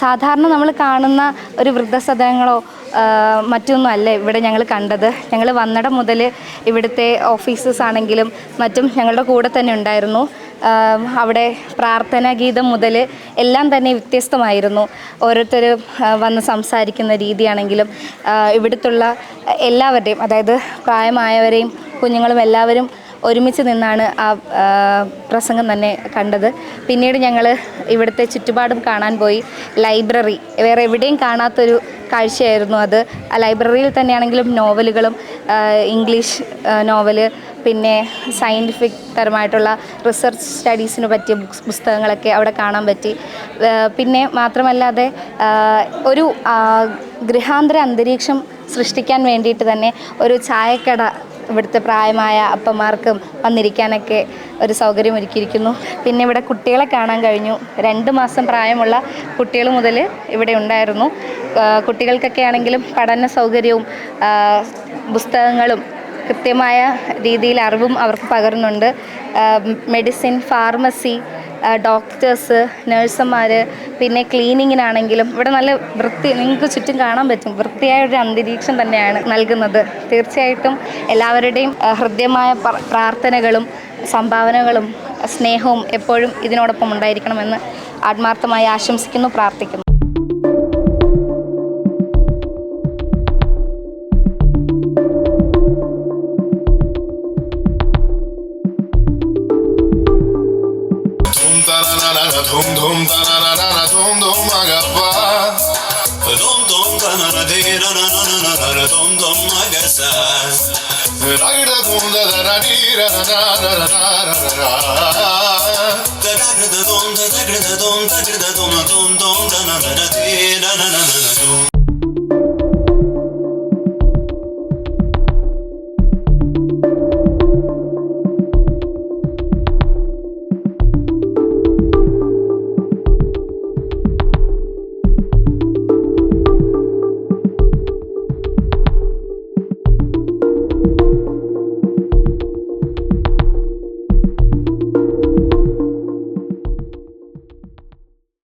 സാധാരണ നമ്മൾ കാണുന്ന ഒരു വൃദ്ധസദനങ്ങളോ മറ്റൊന്നും അല്ല ഇവിടെ ഞങ്ങൾ കണ്ടത്. ഞങ്ങൾ വന്നിടം മുതൽ ഇവിടുത്തെ ഓഫീസസ് ആണെങ്കിലും മറ്റും ഞങ്ങളുടെ കൂടെ തന്നെ ഉണ്ടായിരുന്നു. അവിടെ പ്രാർത്ഥന ഗീതം മുതൽ എല്ലാം തന്നെ വ്യത്യസ്തമായിരുന്നു. ഓരോരുത്തർ വന്ന് സംസാരിക്കുന്ന രീതിയാണെങ്കിലും ഇവിടുത്തുള്ള എല്ലാവരുടെയും അതായത് പ്രായമായവരെയും കുഞ്ഞുങ്ങളും എല്ലാവരും ഒരുമിച്ച് നിന്നാണ് ആ പ്രസംഗം തന്നെ കണ്ടത്. പിന്നീട് ഞങ്ങൾ ഇവിടുത്തെ ചുറ്റുപാടും കാണാൻ പോയി. ലൈബ്രറി. വേറെ എവിടെയും കാണാത്തൊരു കാഴ്ചയായിരുന്നു അത്. ആ ലൈബ്രറിയിൽ തന്നെയാണെങ്കിലും നോവലുകളും ഇംഗ്ലീഷ് നോവൽ പിന്നെ സയന്റിഫിക് തരമായിട്ടുള്ള റിസർച്ച് സ്റ്റഡീസിന് പറ്റിയ ബുക്സ് പുസ്തകങ്ങളൊക്കെ അവിടെ കാണാൻ പറ്റി. പിന്നെ മാത്രമല്ലാതെ ഒരു ഗൃഹാന്തര അന്തരീക്ഷം സൃഷ്ടിക്കാൻ വേണ്ടിയിട്ട് തന്നെ ഒരു ചായക്കട ഇവിടുത്തെ പ്രായമായ അപ്പന്മാർക്കും വന്നിരിക്കാനൊക്കെ ഒരു സൗകര്യം ഒരുക്കിയിരിക്കുന്നു പിന്നെ ഇവിടെ കുട്ടികളെ കാണാൻ കഴിഞ്ഞു. രണ്ട് മാസം പ്രായമുള്ള കുട്ടികൾ മുതൽ ഇവിടെ ഉണ്ടായിരുന്നു. കുട്ടികൾക്കൊക്കെ ആണെങ്കിലും പഠന സൗകര്യവും പുസ്തകങ്ങളും കൃത്യമായ രീതിയിൽ അറിവും അവർക്ക് പകരുന്നുണ്ട്. മെഡിസിൻ ഫാർമസി ഡോക്ടേഴ്സ് നഴ്സുമാർ പിന്നെ ക്ലീനിങ്ങിനാണെങ്കിലും ഇവിടെ നല്ല വൃത്തി നിങ്ങൾക്ക് ചുറ്റും കാണാൻ പറ്റും. വൃത്തിയായ ഒരു അന്തരീക്ഷം തന്നെയാണ് നൽകുന്നത്. തീർച്ചയായിട്ടും എല്ലാവരുടെയും ഹൃദ്യമായ പ്രാർത്ഥനകളും സംഭാവനകളും സ്നേഹവും എപ്പോഴും ഇതിനോടൊപ്പം ഉണ്ടായിരിക്കണമെന്ന് ആത്മാർത്ഥമായി ആശംസിക്കുന്നു പ്രാർത്ഥിക്കുന്നു. aga dum dum da na na na na dum dum aga ba dum dum da na na de na na na na na na dum dum aga sa rai da dum da da na ni ra na na na na na na na da da da dum da da da dum da da dum dum dum da na na na de na na na na dum